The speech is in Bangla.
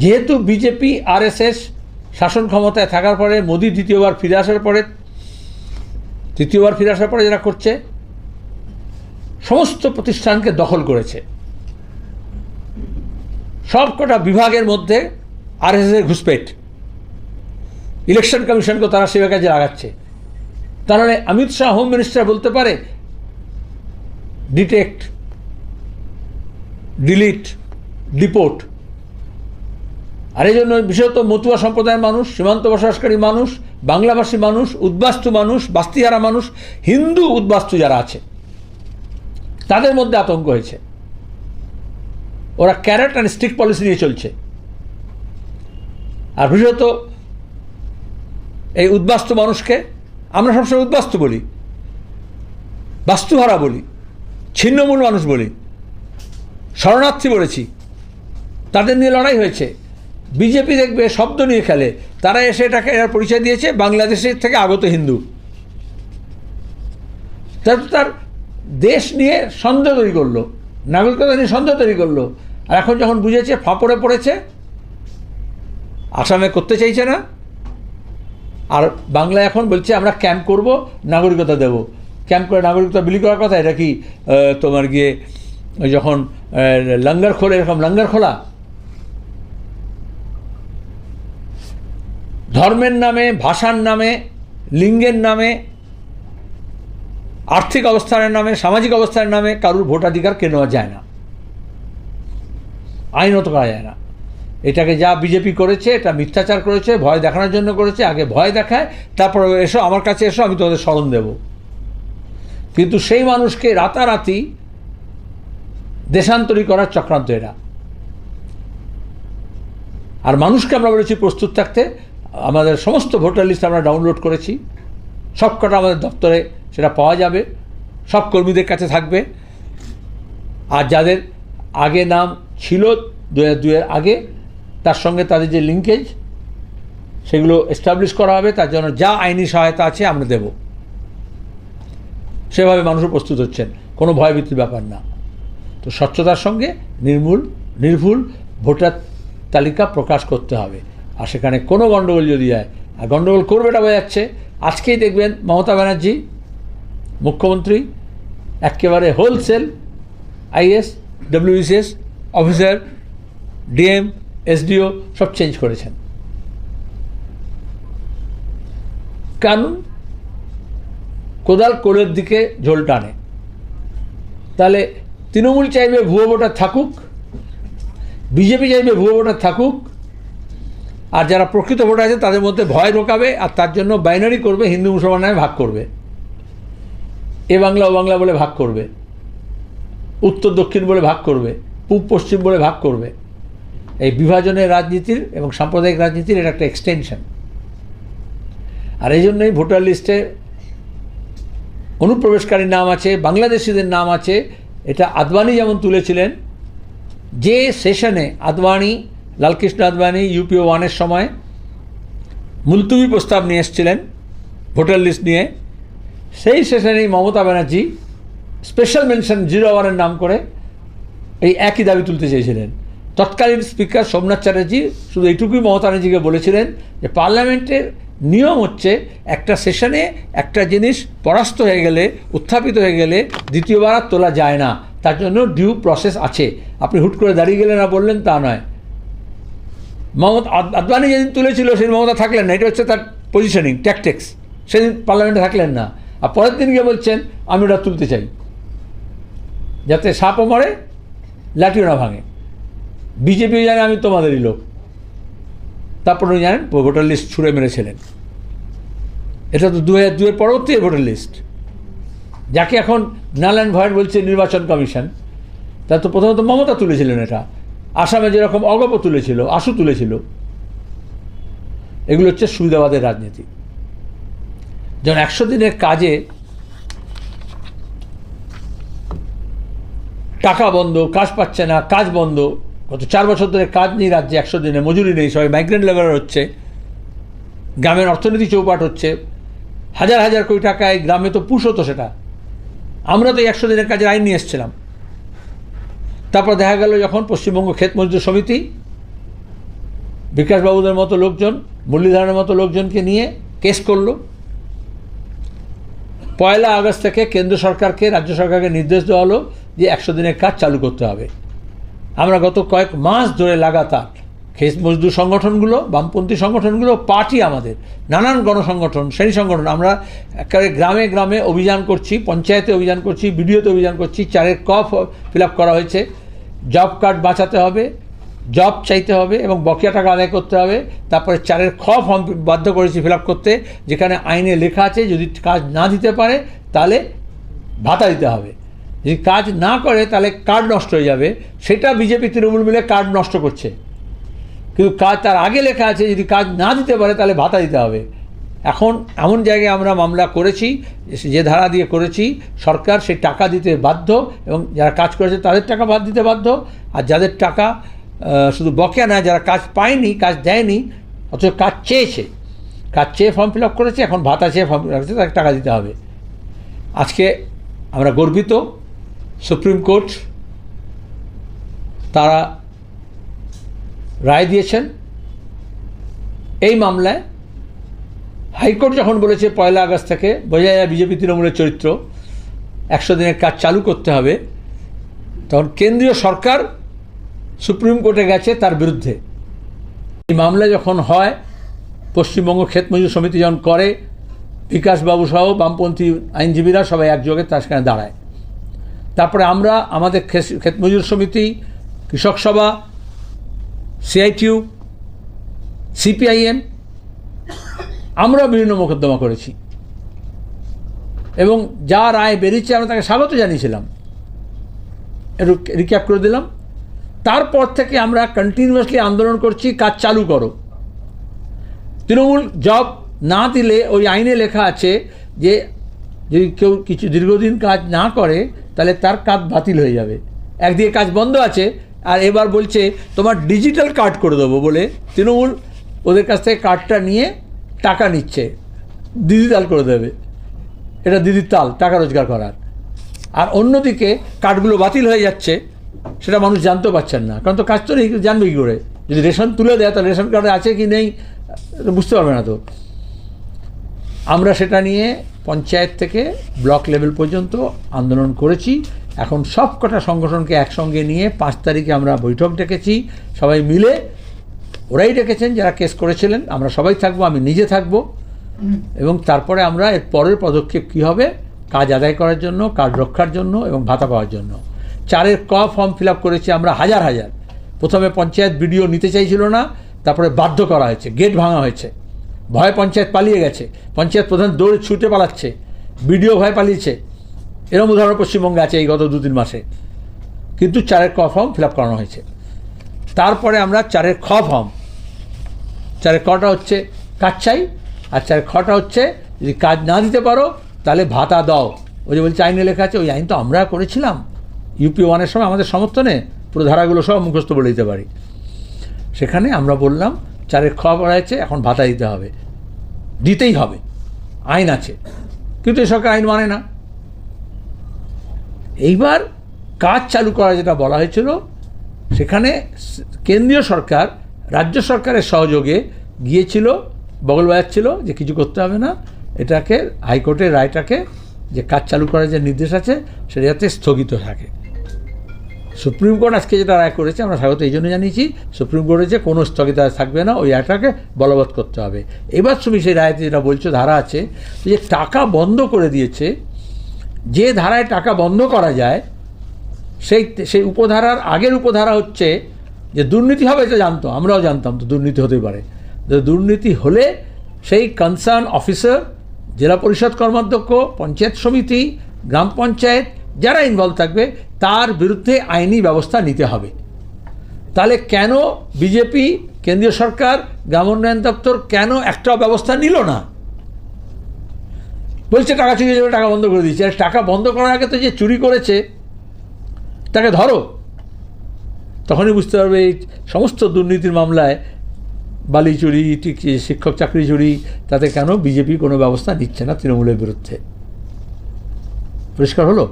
যেহেতু বিজেপি, আরএসএস শাসন ক্ষমতায় থাকার পরে মোদি দ্বিতীয়বার ফিরে আসার পরে, তৃতীয়বার ফিরে আসার পরে যারা করছে, সমস্ত প্রতিষ্ঠানকে দখল করেছে। সবকটা বিভাগের মধ্যে আরএসএসের ঘুষপেট। ইলেকশন কমিশনকেও তারা সেবা কাজে লাগাচ্ছে। তার মানে অমিত শাহ হোম মিনিস্টার বলতে পারে, ডিটেক্ট, ডিলিট, ডিপোর্ট। আর এই জন্য বিশেষত মতুয়া সম্প্রদায়ের মানুষ, সীমান্ত বসবাসকারী মানুষ, বাংলাভাষী মানুষ, উদ্বাস্তু মানুষ, বাস্তিহারা মানুষ, হিন্দু উদ্বাস্তু যারা আছে, তাদের মধ্যে আতঙ্ক হয়েছে। ওরা ক্যারেট অ্যান্ড স্টিক পলিসি নিয়ে চলছে। আর বিশেষত এই উদ্বাস্তু মানুষকে আমরা সবসময় উদ্বাস্তু বলি, বাস্তুহারা বলি, ছিন্নমূল মানুষ বলি, শরণার্থী বলেছি। তাদের নিয়ে লড়াই হয়েছে। বিজেপি দেখবে, শব্দ নিয়ে খেলে। তারা এসে এটাকে, এর পরিচয় দিয়েছে, বাংলাদেশের থেকে আগত হিন্দু। তার তার দেশ নিয়ে সন্দেহ তৈরি করল। নাগরিকতা নিয়ে সন্দেহ তৈরি করল। আর এখন যখন বুঝেছে, ফাঁপড়ে পড়েছে, আসামে করতে চাইছে না। আর বাংলা এখন বলছে, আমরা ক্যাম্প করব, নাগরিকতা দেব। ক্যাম্প করে নাগরিকতা বিলি করার কথা, এটা কি তোমার গিয়ে, যখন লঙ্গার খোলে এরকম লঙ্গার খোলা ধর্মের নামে, ভাষার নামে, লিঙ্গের নামে, আর্থিক অবস্থানের নামে, সামাজিক অবস্থানের নামে কারুর ভোটাধিকার কেনা যায় না? আইনত করা যায় না। এটাকে যা বিজেপি করেছে, এটা মিথ্যাচার করেছে, ভয় দেখানোর জন্য করেছে, আগে ভয় দেখায়, তারপর এসো, আমার কাছে এসো, আমি তোমাদের স্মরণ দেব। কিন্তু সেই মানুষকে রাতারাতি দেশান্তরী করার চক্রান্ত এরা। আর মানুষকে আমরা বলেছি প্রস্তুত থাকতে আমাদের সমস্ত ভোটার লিস্ট আমরা ডাউনলোড করেছি। সবকটা আমাদের দপ্তরে সেটা পাওয়া যাবে। সব কর্মীদের কাছে থাকবে। আর যাদের আগে নাম ছিল দু হাজার আগে, তার সঙ্গে তাদের যে লিঙ্কেজ সেগুলো এস্টাবলিশ করা হবে। তার জন্য যা আইনি সহায়তা আছে আমরা দেব। সেভাবে মানুষও প্রস্তুত হচ্ছেন। কোনো ভয়ভীতির ব্যাপার না। তো স্বচ্ছতার সঙ্গে নির্মূল, নির্ভুল ভোটার তালিকা প্রকাশ করতে হবে। আর সেখানে কোনো গণ্ডগোল যদি যায় আর গণ্ডগোল করবে এটা বোঝা যাচ্ছে আজকেই দেখবেন মমতা ব্যানার্জি, মুখ্যমন্ত্রী, একেবারে wholesale IAS WBCS officer DM SDO সব চেঞ্জ করেছেন। কারণ কোদাল কোলের দিকে ঝোল টানে। তাহলে তৃণমূল চাইবে ভুয়ো ভোটার থাকুক, বিজেপি চাইবে ভুয়ো ভোটার থাকুক আর যারা প্রকৃত ভোটার আছে, তাদের মধ্যে ভয় ঢোকাবে, আর তার জন্য বাইনারি করবে, হিন্দু মুসলমান নামে ভাগ করবে। এ বাংলা, ও বাংলা বলে ভাগ করবে। উত্তর, দক্ষিণ বলে ভাগ করবে। পূব, পশ্চিম বলে ভাগ করবে। এই বিভাজনের রাজনীতির এবং সাম্প্রদায়িক রাজনীতির এটা একটা এক্সটেনশন আর এই জন্যই ভোটার লিস্টে অনুপ্রবেশকারীর নাম আছে, বাংলাদেশিদের নাম আছে। এটা আদবানি যেমন তুলেছিলেন, যে সেশনে আদবানি লালকৃষ্ণ আদবানি ইউপিও ওয়ানের সময় মুলতুবি প্রস্তাব নিয়ে এসেছিলেন, ভোটার লিস্ট নিয়ে। সেই সেশনেই Mamata Banerjee special mention zero ওয়ানের নাম করে এই একই দাবি তুলতে চেয়েছিলেন। তৎকালীন স্পিকার সোমনাথ চ্যাটার্জি শুধু এইটুকুই মমতা ব্যানার্জিকে বলেছিলেন যে পার্লামেন্টের নিয়ম হচ্ছে একটা সেশনে একটা জিনিস পরাস্ত হয়ে গেলে, উত্থাপিত হয়ে গেলে দ্বিতীয়বার তোলা যায় না। তার জন্য ডিউ প্রসেস আছে। আপনি হুট করে দাঁড়িয়ে গেলেন না বললেন তা নয়। মমতা আদ- আদবানি যেদিন তুলেছিল, সেদিন মমতা থাকলেন না। এটা হচ্ছে তার পজিশনিং ট্যাকটিক্স সেদিন পার্লামেন্টে থাকলেন না। আর পরের দিন গিয়ে বলছেন, আমি ওটা তুলতে চাই। যাতে সাপও মরে, লাঠিও না ভাঙে। বিজেপিও জানে আমি তোমাদেরই লোক। তারপর উনি জানেন ভোটার লিস্ট ছুঁড়ে মেরেছিলেন। এটা তো দু হাজার দুয়ের পরবর্তী ভোটার লিস্ট যাকে এখন নালান ভয়ের বলছে, নির্বাচন কমিশন। তা তো প্রথমত মমতা তুলেছিলেন এটা। আসামে যেরকম অগপ তুলেছিল, আশু তুলেছিল, এগুলো হচ্ছে সুবিধাবাদের রাজনীতি। যেমন একশো দিনের কাজে টাকা বন্ধ, কাজ পাচ্ছে না, কাজ বন্ধ, গত চার বছর ধরে কাজ নেই রাজ্যে, একশো দিনে মজুরি নেই, সবাই মাইগ্রেন্ট লেবার হচ্ছে, গ্রামের অর্থনীতি চৌপাট হচ্ছে, হাজার হাজার কোটি টাকায় গ্রামে তো পুষ হতো সেটা। আমরা তো একশো দিনের কাজের আইন নিয়ে এসেছিলাম। তারপর দেখা গেল যখন পশ্চিমবঙ্গ ক্ষেত মজদুর সমিতি, বিকাশবাবুদের মতো লোকজন মুরলীধরনের মতো লোকজনকে নিয়ে কেস করল। পয়লা আগস্ট থেকে কেন্দ্র সরকারকে, রাজ্য সরকারকে নির্দেশ দেওয়া হলো যে একশো দিনের কাজ চালু করতে হবে। আমরা গত কয়েক মাস ধরে লাগাতার খেস মজদুর সংগঠনগুলো, বামপন্থী সংগঠনগুলো, পার্টি আমাদের। নানান গণসংগঠন, শ্রেণি সংগঠন। আমরা একেবারে গ্রামে গ্রামে অভিযান করছি, পঞ্চায়েতে অভিযান করছি, বিডিওতে অভিযান করছি, চারের কফ ফিল করা হয়েছে। জব কার্ড বাঁচাতে হবে, জব চাইতে হবে এবং বকেয়া টাকা আদায় করতে হবে। তারপরে চারের খ ফর্ম বাধ্য করেছি ফিল করতে, যেখানে আইনে লেখা আছে, যদি কাজ না দিতে পারে, তাহলে ভাতা দিতে হবে। যদি কাজ না করে, তাহলে কার্ড নষ্ট হয়ে যাবে। সেটা বিজেপি, তৃণমূল মিলে কার্ড নষ্ট করছে। কিন্তু কাজ তার আগে লেখা আছে, যদি কাজ না দিতে পারে, তাহলে ভাতা দিতে হবে। এখন এমন জায়গায় আমরা মামলা করেছি, যে ধারা দিয়ে করেছি, সরকার সেই টাকা দিতে বাধ্য এবং যারা কাজ করেছে তাদের টাকা বাদ দিতে বাধ্য। আর যাদের টাকা শুধু বকেয়া না যারা কাজ পায়নি, কাজ দেয়নি, অথচ কাজ চেয়েছে, কাজ চেয়ে ফর্ম ফিল আপ করেছে, এখন ভাতা চেয়ে ফর্ম ফিল আপ করেছে, তাকে টাকা দিতে হবে। আজকে আমরা গর্বিত, সুপ্রিম কোর্ট, তারা রায় দিয়েছেন। এই মামলায় হাইকোর্ট যখন বলেছে পয়লা আগস্ট থেকে বোঝা যায় বিজেপি তৃণমূলের চরিত্র, একশো দিনের কাজ চালু করতে হবে, তখন কেন্দ্রীয় সরকার সুপ্রিম কোর্টে গেছে তার বিরুদ্ধে। এই মামলা যখন হয়, পশ্চিমবঙ্গ ক্ষেত মজুর সমিতি যখন করে, বিকাশবাবু সহ বামপন্থী আইনজীবীরা সবাই একযোগে তার সেখানে দাঁড়ায়। তারপরে আমরা, আমাদের ক্ষেত- মজুর সমিতি, কৃষক সভা সিআইটিউ সিপিআইএম আমরা বিভিন্ন মোকদ্দমা করেছি। এবং যা রায় বেরিয়েছে আমরা তাকে স্বাগত জানিয়েছিলাম। রিক্যাপ করে দিলাম। তারপর থেকে আমরা কন্টিনিউয়াসলি আন্দোলন করছি, কাজ চালু করো। তৃণমূল জব না দিলে ওই আইনে লেখা আছে যে যদি কেউ কিছু দীর্ঘদিন কাজ না করে, তাহলে তার কাজ বাতিল হয়ে যাবে। একদিকে কাজ বন্ধ আছে আর এবার বলছে, তোমার ডিজিটাল কার্ড করে দেবো বলে তৃণমূল ওদের কাছ থেকে কার্ডটা নিয়ে টাকা নিচ্ছে। ডিজিটাল করে দেবে। এটা দিদির তাল, টাকা রোজগার করার। আর অন্যদিকে কার্ডগুলো বাতিল হয়ে যাচ্ছে, সেটা মানুষ জানতে পারছেন না। কারণ তো কাজ তো নেই, জানবে কী করে? যদি রেশন তুলে দেয়, তাহলে রেশন কার্ডে আছে কি নেই বুঝতে পারবে না তো। আমরা সেটা নিয়ে পঞ্চায়েত থেকে ব্লক লেভেল পর্যন্ত আন্দোলন করেছি। এখন সব কটা সংগঠনকে একসঙ্গে নিয়ে পাঁচ তারিখে আমরা বৈঠক ডেকেছি। সবাই মিলে ওরাই ডেকেছেন যারা কেস করেছিলেন। আমরা সবাই থাকব, আমি নিজে থাকব। এবং তারপরে আমরা এর পরের পদক্ষেপ কী হবে? কাজ আদায় করার জন্য, কাজ রক্ষার জন্য এবং ভাতা পাওয়ার জন্য। চারের ক ফর্ম ফিল করেছি আমরা হাজার হাজার। প্রথমে পঞ্চায়েত বিডিও নিতে চাইছিল না, তারপরে বাধ্য করা হয়েছে, গেট ভাঙা হয়েছে। ভয় পঞ্চায়েত পালিয়ে গেছে। পঞ্চায়েত প্রধান দৌড়ে ছুটে পালাচ্ছে, বিডিও ভয় পালিয়েছে। এরকম উদাহরণ পশ্চিমবঙ্গে আছে এই গত দু তিন মাসে। কিন্তু চারের ক ফর্ম ফিল আপ করানো হয়েছে। তারপরে আমরা চারের খ ফর্ম চারের কটা হচ্ছে কাজ চাই আর চারের খটা হচ্ছে যদি কাজ না দিতে পারো, তাহলে ভাতা দাও। ওই যে বলছে, আইনে লেখা আছে, ওই আইন তো আমরা করেছিলাম। ইউপি ওয়ানের সময় আমাদের সমর্থনে পুরো ধারাগুলো সব মুখস্থ বলে দিতে পারি। সেখানে আমরা বললাম, চারের খ হয়েছে, এখন ভাতা দিতে হবে। দিতেই হবে। আইন আছে। কিন্তু এই সরকার আইন মানে না। এইবার কাজ চালু করা যেটা বলা হয়েছিল, সেখানে কেন্দ্রীয় সরকার, রাজ্য সরকারের সহযোগে গিয়েছিল, বগল বাজাচ্ছিল যে কিছু করতে হবে না, এটাকে, হাইকোর্টের রায়টাকে যে কাজ চালু করার যে নির্দেশ আছে, সেটা যাতে স্থগিত থাকে। সুপ্রিম কোর্ট আজকে যেটা রায় করেছে, আমরা স্বাগত এই জন্য জানিয়েছি, সুপ্রিম কোর্টে যে কোনো স্থগিতাদেশ থাকবে না, ওই রায়টাকে বলবৎ করতে হবে। এবার তুমি সেই রায়তে যেটা বলছো, ধারা আছে যে টাকা বন্ধ করে দিয়েছে যে ধারায় টাকা বন্ধ করা যায়, সেই সেই উপধারার আগের উপধারা হচ্ছে যে দুর্নীতি হবে এটা জানতো, আমরাও জানতাম তো দুর্নীতি হতেই পারে। দুর্নীতি হলে সেই কনসার্ন অফিসার জেলা পরিষদ কর্মাধ্যক্ষ, পঞ্চায়েত সমিতি, গ্রাম পঞ্চায়েত, যারা ইনভলভ থাকবে, তার বিরুদ্ধে আইনি ব্যবস্থা নিতে হবে। তাহলে কেন বিজেপি, কেন্দ্রীয় সরকার, গ্রাম উন্নয়ন দপ্তর কেন একটাও ব্যবস্থা নিল না? বলছে, টাকা চুরি হয়ে টাকা বন্ধ করে দিচ্ছে আর টাকা বন্ধ করার আগে তো যে চুরি করেছে, তাকে ধরো। তখনই বুঝতে পারবে এই সমস্ত দুর্নীতির মামলায় বালি চুরি শিক্ষক চাকরি চুরি, তাতে কেন বিজেপি কোনো ব্যবস্থা নিচ্ছে না তৃণমূলের বিরুদ্ধে? পরিষ্কার হলো?